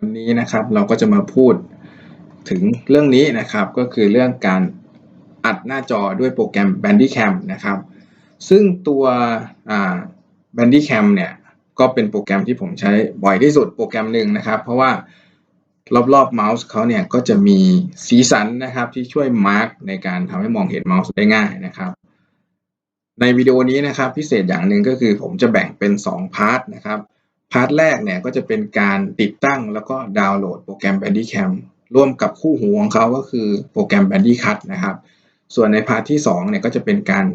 วันนี้นะครับเราก็จะมาพูดถึงเรื่องนี้นะครับ ก็คือเรื่องการอัดหน้าจอด้วยโปรแกรม Bandicam นะครับ ซึ่งตัว Bandicam เนี่ยก็เป็นโปรแกรมที่ผมใช้บ่อยที่สุดโปรแกรมหนึ่งนะครับ เพราะว่ารอบๆเมาส์เขาเนี่ยก็จะมีสีสันนะครับที่ช่วยมาร์กในการทำให้มองเห็นเมาส์ได้ง่ายนะครับ ในวิดีโอนี้นะครับพิเศษอย่างหนึ่งก็คือผมจะแบ่งเป็น 2 พาร์ทนะครับ พาร์ทแรกเนี่ยก็จะเป็นการติดตั้งแล้วก็ดาวน์โหลดโปรแกรม Bandicam ร่วมกับคู่หูของเขาก็คือโปรแกรม Bandicut นะครับ ส่วนในพาร์ทที่2เนี่ยก็จะเป็นการ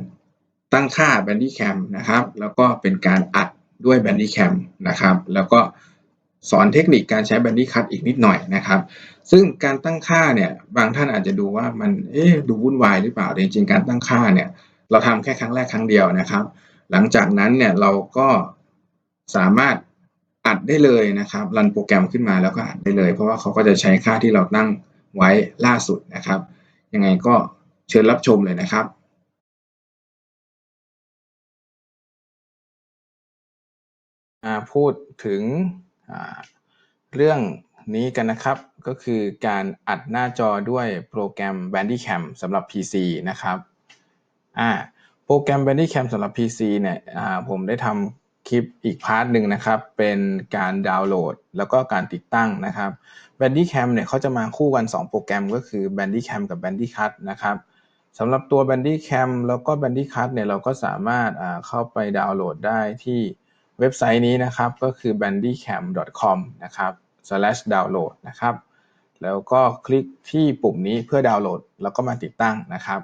ตั้งค่า Bandicam นะครับ แล้วก็เป็นการอัดด้วย Bandicam นะครับ แล้วก็สอนเทคนิคการใช้ Bandicut อีกนิดหน่อยนะครับ ซึ่งการตั้งค่าเนี่ยบางท่านอาจจะดูว่ามันเอ๊ดูวุ่นวายหรือเปล่าแต่จริงๆการตั้งค่าเนี่ยเราทำแค่ครั้งแรกครั้งเดียวนะครับ หลังจากนั้นเนี่ยเราก็สามารถ อัดได้เลยนะครับรันโปรแกรมขึ้นมาแล้วก็อัดได้เลย เพราะว่าเขาก็จะใช้ค่าที่เราตั้งไว้ล่าสุดนะครับ ยังไงก็เชิญรับชมเลยนะครับพูดถึงเรื่องนี้กันนะครับ ก็คือการอัดหน้าจอด้วยโปรแกรม Bandicam สำหรับ PC นะครับโปรแกรม Bandicam สำหรับ PC เนี่ยผมได้ทำ คลิปอีกพาร์ทหนึ่งนะครับ เป็นการดาวน์โหลด แล้วก็การติดตั้งนะครับ Bandicam เนี่ยเขาจะมาคู่กัน 2 โปรแกรมก็คือ Bandicam กับ Bandicut นะครับสำหรับตัว Bandicam แล้วก็ Bandicut เนี่ยเราก็สามารถเข้าไปดาวน์โหลดได้ที่เว็บไซต์นี้นะครับ ก็คือ bandicam.com นะครับ slash download นะครับ แล้วก็คลิกที่ปุ่มนี้เพื่อดาวน์โหลด แล้วก็มาติดตั้งนะครับ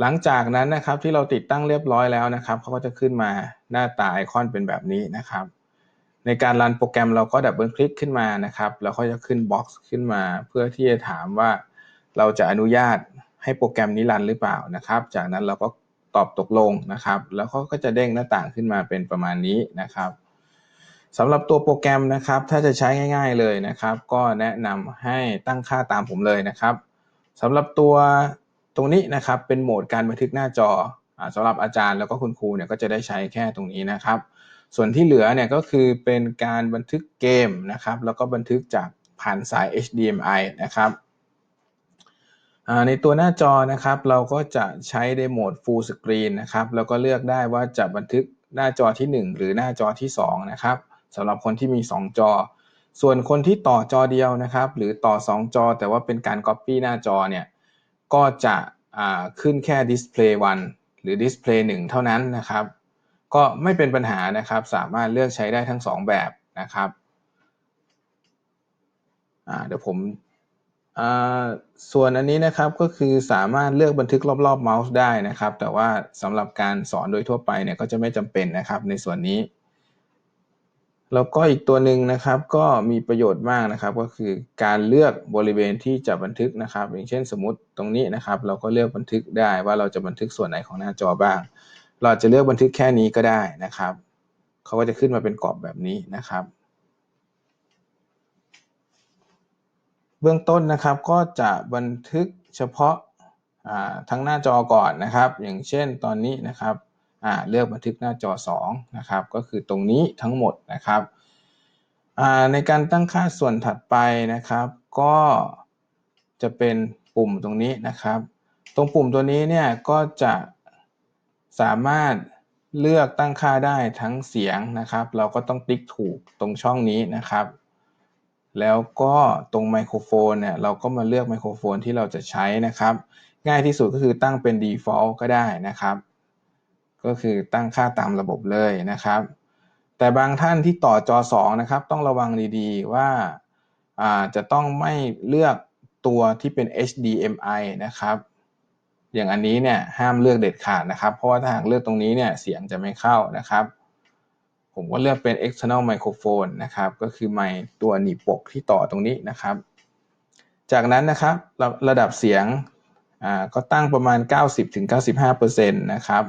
หลังจากนั้นนะครับที่เราติดตั้งเรียบร้อยแล้วนะครับเขาก็จะขึ้นมาหน้าตาไอคอนเป็นแบบนี้นะครับ ในการรันโปรแกรมเราก็ดับเบิลคลิกขึ้นมานะครับแล้วก็จะขึ้นบ็อกซ์ขึ้นมา เพื่อที่จะถามว่าเราจะอนุญาตให้โปรแกรมนี้รันหรือเปล่านะครับ จากนั้นเราก็ตอบตกลงนะครับ แล้วเขาก็จะเด้งหน้าต่างขึ้นมาเป็นประมาณนี้นะครับสำหรับตัวโปรแกรมนะครับ ถ้าจะใช้ง่าย ๆเลยนะครับ ก็แนะนำให้ตั้งค่าตามผมเลยนะครับสำหรับตัว ตรงนี้นะครับเป็นโหมดการบันทึกหน้าจอสำหรับอาจารย์แล้วก็คุณครูเนี่ยก็จะได้ใช้แค่ตรงนี้นะครับ ส่วนที่เหลือเนี่ยก็คือเป็นการบันทึกเกมนะครับ แล้วก็บันทึกจากผ่านสาย HDMI นะครับในตัวหน้าจอนะครับ เราก็จะใช้ในโหมด Full Screen นะครับ แล้วก็เลือกได้ว่าจะบันทึกหน้าจอที่ 1 หรือหน้าจอที่ 2 นะครับสำหรับคนที่มี 2 จอ ส่วนคนที่ต่อจอเดียวนะครับ หรือต่อ 2 จอ แต่ว่าเป็นการ Copy หน้าจอเนี่ย ก็จะขึ้นแค่ display 1 หรือ display 1 เท่านั้นนะครับ ก็ไม่เป็นปัญหานะครับ สามารถเลือกใช้ได้ทั้ง 2 แบบนะครับเดี๋ยวผมส่วนอันนี้นะครับก็คือสามารถเลือกบันทึกรอบๆเมาส์ได้นะครับ แต่ว่าสำหรับการสอนโดยทั่วไปเนี่ยก็จะไม่จำเป็นนะครับในส่วนนี้ แล้วก็อีกตัวหนึ่งนะครับก็มีประโยชน์มากนะครับ ก็คือการเลือกบริเวณที่จะบันทึกนะครับ อย่างเช่นสมมติตรงนี้นะครับ เราก็เลือกบันทึกได้ว่าเราจะบันทึกส่วนไหนของหน้าจอบ้าง เราจะเลือกบันทึกแค่นี้ก็ได้นะครับเขาก็จะขึ้นมาเป็นกรอบแบบนี้นะครับ เบื้องต้นนะครับก็จะบันทึกเฉพาะทั้งหน้าจอก่อนนะครับ อย่างเช่นตอนนี้นะครับ อ่าเลือกบันทึกหน้าจอ2นะครับก็คือตรงนี้ทั้งหมดนะครับอ่าในการตั้งค่าส่วนถัดไปนะครับ ก็จะเป็นปุ่มตรงนี้นะครับ ตรงปุ่มตัวนี้เนี่ยก็จะสามารถเลือกตั้งค่าได้ทั้งเสียงนะครับ เราก็ต้องติ๊กถูกตรงช่องนี้นะครับ แล้วก็ตรงไมโครโฟนเนี่ยเราก็มาเลือกไมโครโฟนที่เราจะใช้นะครับ ง่ายที่สุดก็คือตั้งเป็น default ก็ได้นะครับ ก็คือตั้งค่าตามระบบเลยนะครับ แต่บางท่านที่ต่อจอ2นะครับ ต้องระวังดีๆว่าจะต้องไม่เลือกตัวที่เป็น HDMI นะครับ อย่างอันนี้เนี่ยห้ามเลือกเด็ดขาดนะครับ เพราะว่าถ้าหากเลือกตรงนี้เนี่ยเสียงจะไม่เข้านะครับ ผมก็เลือกเป็น external microphone นะครับ ก็คือไมค์ตัวหนีบปกที่ต่อตรงนี้นะครับ จากนั้นนะครับระระดับเสียงก็ตั้งประมาณ 90-95%นะครับ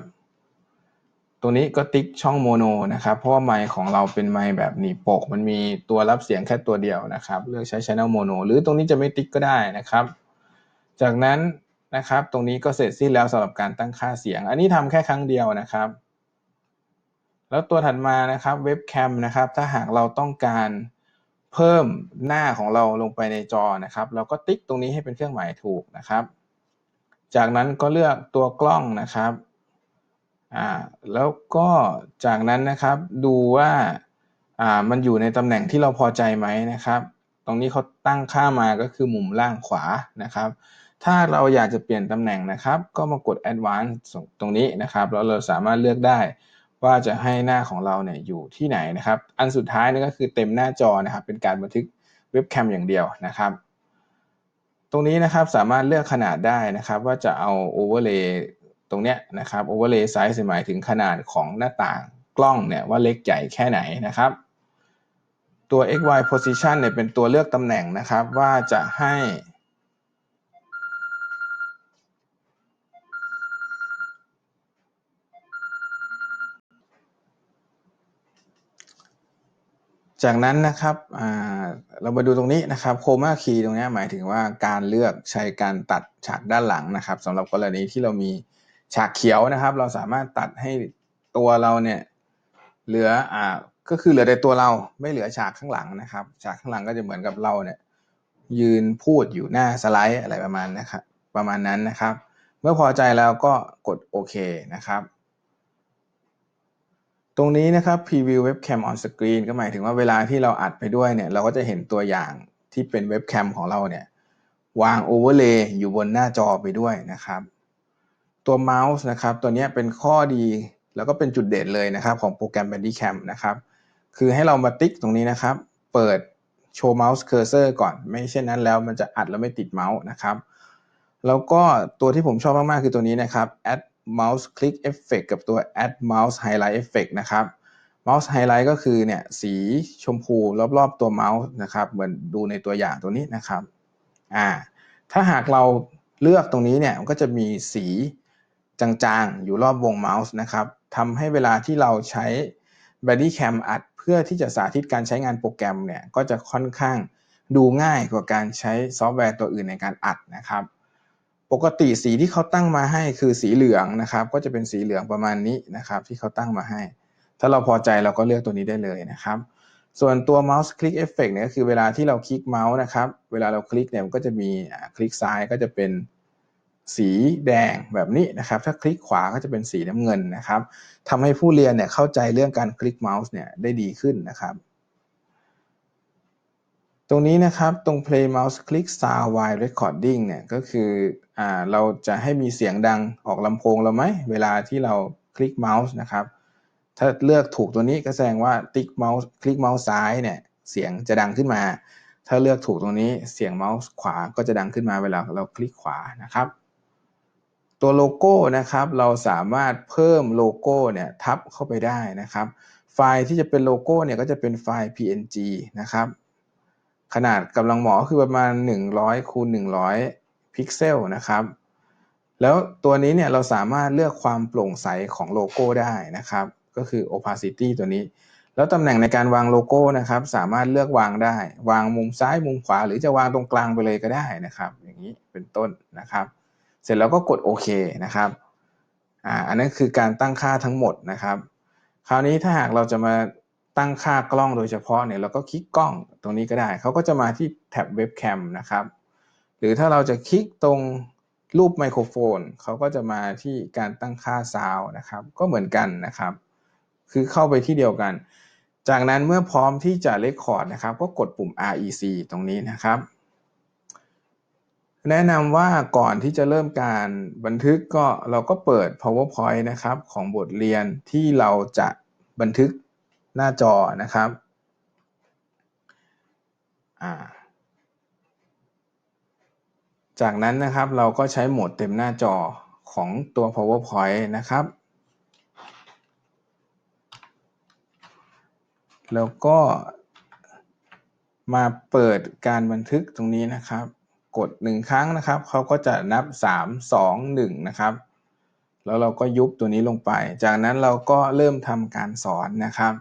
ตัวนี้ก็ติ๊กช่องโมโนนะครับ เพราะว่าไมค์ของเราเป็นไมค์แบบหนีปก มันมีตัวรับเสียงแค่ตัวเดียวนะครับ เลือกใช้ Channel Mono หรือตรงนี้จะไม่ติ๊กก็ได้นะครับ จากนั้นนะครับ ตรงนี้ก็เสร็จสิ้นแล้วสำหรับการตั้งค่าเสียง อันนี้ทำแค่ครั้งเดียวนะครับ แล้วตัวถัดมานะครับเว็บแคมนะครับ ถ้าหากเราต้องการเพิ่มหน้าของเราลงไปในจอนะครับ เราก็ติ๊กตรงนี้ให้เป็นเครื่องหมายถูกนะครับ จากนั้นก็เลือกตัวกล้องนะครับ อ่าแล้วก็จากนั้นนะครับดูว่าอ่ามันอยู่ในตำแหน่งที่เราพอใจไหมนะครับ ตรงนี้เขาตั้งค่ามาก็คือมุมล่างขวานะครับ ถ้าเราอยากจะเปลี่ยนตำแหน่งนะครับ ก็มากด advance ตรงนี้นะครับแล้วเราสามารถเลือกได้ว่าจะให้หน้าของเราเนี่ยอยู่ที่ไหนนะครับ อันสุดท้ายนี่ก็คือเต็มหน้าจอนะครับ เป็นการบันทึกเว็บแคมอย่างเดียวนะครับ ตรงนี้นะครับสามารถเลือกขนาดได้นะครับ ว่าจะเอา overlay ตรงเนี้ยนะครับ overlay size หมายถึงขนาดของหน้าต่างกล้องเนี่ยว่าเล็กใหญ่แค่ไหนนะครับ ตัว xy position เนี่ยเป็นตัวเลือกตำแหน่งนะครับว่าจะให้จากนั้นนะครับเรามาดูตรงนี้นะครับโคมาคีตรงนี้หมายถึงว่าการเลือกใช้การตัดฉากด้านหลังนะครับสำหรับกรณีที่เรามี ฉากเขียวนะครับ เราสามารถตัดให้ตัวเราเนี่ยเหลืออ่าก็คือเหลือแต่ตัวเราไม่เหลือฉากข้างหลังนะครับ ฉากข้างหลังก็จะเหมือนกับเราเนี่ยยืนพูดอยู่หน้าสไลด์อะไรประมาณนะครับประมาณนั้นนะครับ เมื่อพอใจแล้วก็กดโอเคนะครับ ตรงนี้นะครับ preview webcam on screen ก็หมายถึงว่าเวลาที่เราอัดไปด้วยเนี่ยเราก็จะเห็นตัวอย่างที่เป็นเว็บแคมของเราเนี่ยวาง overlay อยู่บนหน้าจอไปด้วยนะครับ ตัวเมาส์นะครับตัวนี้เป็นข้อดีแล้วก็เป็นจุดเด่นเลยนะครับของโปรแกรม Bandicam นะครับคือให้เรามาติ๊กตรงนี้นะครับ เปิดโชว์เมาส์เคอร์เซอร์ก่อน ไม่เช่นนั้นแล้วมันจะอัดแล้วไม่ติดเมาส์นะครับแล้วก็ตัวที่ผมชอบมาก ๆ คือตัวนี้นะครับ add mouse click effect กับตัว add mouse highlight effect นะครับ mouse highlight ก็คือเนี่ยสีชมพูรอบ ๆ ตัวเมาส์นะครับเหมือนดูในตัวอย่างตัวนี้นะครับอ่าถ้าหากเราเลือกตรงนี้เนี่ยมันก็จะมีสี จางๆ อยู่รอบวงเมาส์นะครับทำให้เวลาที่เราใช้ body cam อัดเพื่อที่จะสาธิตการใช้งานโปรแกรมเนี่ยก็จะค่อนข้างดูง่ายกว่าการใช้ซอฟต์แวร์ตัวอื่นในการอัดนะครับ ปกติสีที่เขาตั้งมาให้คือสีเหลืองนะครับ ก็จะเป็นสีเหลืองประมาณนี้นะครับ ที่เขาตั้งมาให้ ถ้าเราพอใจเราก็เลือกตัวนี้ได้เลยนะครับส่วนตัว mouse click effect เนี่ยก็คือเวลาที่เราคลิกเมาส์นะครับ เวลาเราคลิกเนี่ยมันก็จะมีคลิกซ้ายก็จะเป็น สีแดงแบบนี้นะครับ ถ้าคลิกขวาก็จะเป็นสีน้ำเงินนะครับทำให้ผู้เรียนเนี่ยเข้าใจเรื่องการคลิกเมาส์เนี่ยได้ดีขึ้นนะครับตรงนี้นะครับ ตรง play mouse click sound while recording เนี่ยก็คืออเราจะให้มีเสียงดังออกลำโพงเราไหม เวลาที่เราคลิกเมาส์นะครับ ถ้าเลือกถูกตัวนี้ก็แสดงว่าติ๊กเมาส์คลิกเมาส์ซ้ายเนี่ยเสียงจะดังขึ้นมา ถ้าเลือกถูกตรงนี้เสียงเมาส์ขวาก็จะดังขึ้นมาเวลาเราคลิกขวานะครับ ตัวโลโก้นะครับเราสามารถเพิ่มโลโก้เนี่ยทับเข้าไปได้นะครับ ไฟล์ที่จะเป็นโลโก้เนี่ยก็จะเป็นไฟล์ png นะครับ ขนาดกำลังหมอคือประมาณ 100คูณ100 พิกเซลนะครับ แล้วตัวนี้เนี่ยเราสามารถเลือกความโปร่งใสของโลโก้ได้นะครับ ก็คือ opacity ตัวนี้ แล้วตำแหน่งในการวางโลโก้นะครับ สามารถเลือกวางได้ วางมุมซ้ายมุมขวา หรือจะวางตรงกลางไปเลยก็ได้นะครับ อย่างนี้เป็นต้นนะครับ เสร็จแล้วก็กดโอเคนะครับอ่าอันนั้นคือการตั้งค่าทั้งหมดนะครับ คราวนี้ถ้าหากเราจะมาตั้งค่ากล้องโดยเฉพาะเนี่ยเราก็คลิกกล้องตรงนี้ก็ได้ เขาก็จะมาที่แท็บเว็บแคมนะครับ หรือถ้าเราจะคลิกตรงรูปไมโครโฟนเขาก็จะมาที่การตั้งค่าซาวนะครับ ก็เหมือนกันนะครับ คือเข้าไปที่เดียวกัน จากนั้นเมื่อพร้อมที่จะเลคคอร์ดนะครับ ก็กดปุ่ม REC ตรงนี้นะครับ แนะนำว่าก่อนที่จะเริ่มการบันทึกก็เราก็เปิด powerpoint นะครับของบทเรียนที่เราจะบันทึกหน้าจอนะครับจากนั้นนะครับเราก็ใช้โหมดเต็มหน้าจอของตัว PowerPoint นะครับ แล้วก็มาเปิดการบันทึกตรงนี้นะครับ กด 1 ครั้งนะครับเขาก็จะนับ 3 2 1 นะครับ แล้วเราก็ยุบตัวนี้ลงไป จากนั้นเราก็เริ่มทำการสอนนะครับ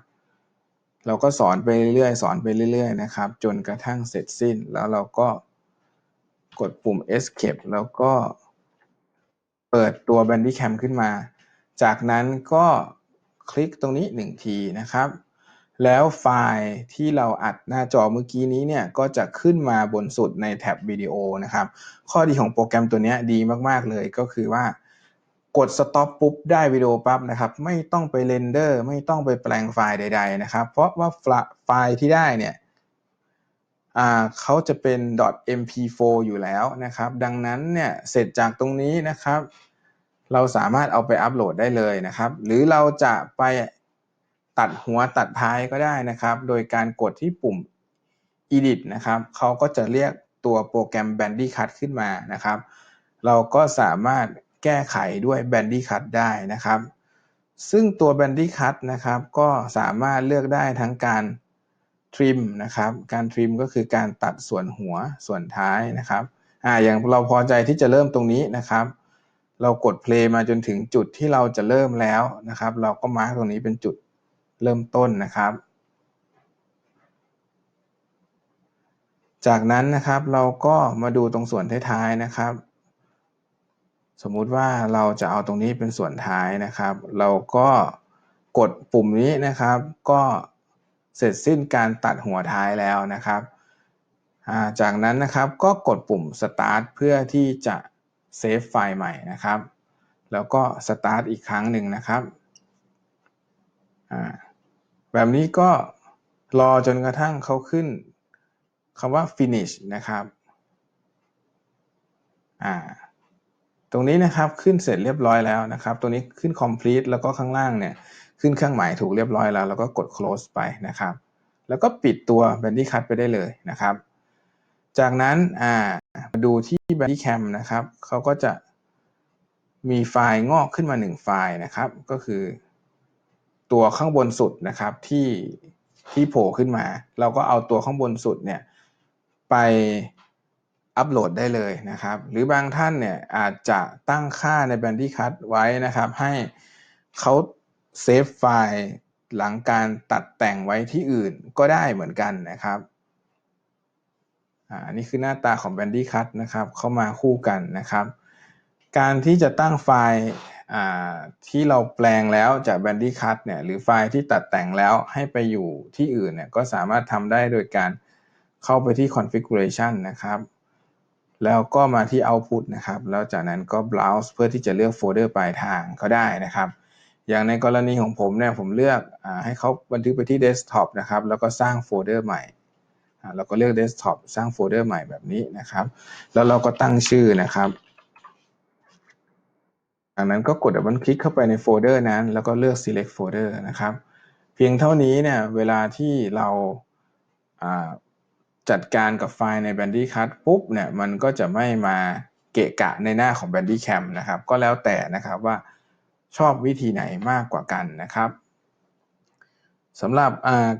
เราก็สอนไปเรื่อยๆสอนไปเรื่อยๆนะครับ จนกระทั่งเสร็จสิ้น แล้วเราก็กดปุ่ม escape แล้วก็เปิดตัว Bandicam ขึ้นมา จากนั้นก็คลิกตรงนี้ 1 ทีนะครับ แล้วไฟล์ที่เราอัดหน้าจอเมื่อกี้นี้เนี่ยก็จะขึ้นมาบนสุดในแท็บวิดีโอนะครับ ข้อดีของโปรแกรมตัวนี้ดีมาก ๆ เลยก็คือว่ากด stop ปุ๊บได้วิดีโอปั๊บนะครับ ไม่ต้องไปเรนเดอร์ไม่ต้องไปแปลงไฟล์ใด ๆ นะครับ เพราะว่าไฟล์ที่ได้เนี่ยเขาจะเป็น .mp4 อยู่แล้วนะครับ ดังนั้นเนี่ยเสร็จจากตรงนี้นะครับ เราสามารถเอาไปอัปโหลดได้เลยนะครับ หรือเราจะไป ตัดหัวตัดท้ายก็ได้นะครับ โดยการกดที่ปุ่ม edit นะครับเขาก็จะเรียกตัวโปรแกรม Bandycut ขึ้นมานะครับ เราก็สามารถแก้ไขด้วย Bandycut ได้นะครับ ซึ่งตัว Bandycut นะครับ ก็สามารถเลือกได้ทั้งการ trim นะครับ การ trim ก็คือการตัดส่วนหัวส่วนท้ายนะครับอ่าอย่างเราพอใจที่จะเริ่มตรงนี้นะครับ เรากด play มาจนถึงจุดที่เราจะเริ่มแล้วนะครับ เราก็มาร์กตรงนี้เป็นจุด เริ่มต้นนะครับ จากนั้นนะครับเราก็มาดูตรงส่วนท้ายๆนะครับ สมมุติว่าเราจะเอาตรงนี้เป็นส่วนท้ายนะครับ เราก็กดปุ่มนี้นะครับ ก็เสร็จสิ้นการตัดหัวท้ายแล้วนะครับ จากนั้นนะครับก็กดปุ่ม start เพื่อที่จะเซฟไฟล์ใหม่นะครับ แล้วก็ start อีกครั้งหนึ่งนะครับ แบบนี้ก็รอจนกระทั่งเขาขึ้นคำว่า finish นะครับตรงนี้นะครับขึ้นเสร็จเรียบร้อยแล้วนะครับตรงนี้ขึ้น complete แล้วก็ข้างล่างเนี่ยขึ้นเครื่องหมายถูกเรียบร้อยแล้ว แล้วก็กด close ไปนะครับ แล้วก็ปิดตัว Bandycut ไปได้เลยนะครับ จากนั้นมาดูที่ Bandycam นะครับเขาก็จะมีไฟล์งอกขึ้นมา 1 ไฟล์นะครับ ก็คือ ตัวข้างบนสุดนะครับที่ที่โผล่ขึ้นมา เราก็เอาตัวข้างบนสุดเนี่ยไปอัปโหลดได้เลยนะครับ หรือบางท่านเนี่ยอาจจะตั้งค่าใน Bandycut ไว้นะครับ ให้เขาเซฟไฟล์หลังการตัดแต่งไว้ที่อื่นก็ได้เหมือนกันนะครับอันนี้คือหน้าตาของ Bandycut นะครับ เข้ามาคู่กันนะครับ การที่จะตั้งไฟล์ ที่เราแปลงแล้วจาก Bandycut เนี่ยหรือไฟล์ที่ตัดแต่งแล้วให้ไปอยู่ที่อื่นเนี่ยก็สามารถทำได้โดยการเข้าไปที่ configuration นะครับ แล้วก็มาที่ output นะครับ แล้วจากนั้นก็ browse เพื่อที่จะเลือกโฟลเดอร์ปลายทางก็ได้นะครับ อย่างในกรณีของผมเนี่ยผมเลือกอให้เขาบันทึกไปที่ desktop นะครับ แล้วก็สร้างโฟลเดอร์ใหม่เราก็เลือก desktop สร้างโฟลเดอร์ใหม่แบบนี้นะครับ แล้วเราก็ตั้งชื่อนะครับ จากนั้นก็กดดับเบิลคลิกเข้าไปในโฟลเดอร์นั้น แล้วก็เลือก select folder นะครับ เพียงเท่านี้เนี่ยเวลาที่เราจัดการกับไฟล์ใน Bandycut ปุ๊บเนี่ยมันก็จะไม่มาเกะกะในหน้าของ Bandycam นะครับ ก็แล้วแต่นะครับว่าชอบวิธีไหนมากกว่ากันนะครับสำหรับ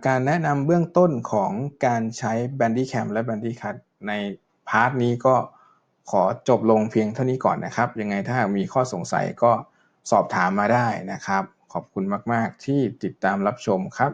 การแนะนำเบื้องต้นของการใช้ Bandycam และ Bandycut ในพาร์ทนี้ก็ ขอจบลงเพียงเท่านี้ก่อนนะครับ ยังไงถ้ามีข้อสงสัยก็สอบถามมาได้นะครับ ขอบคุณมาก ๆ ที่ติดตามรับชมครับ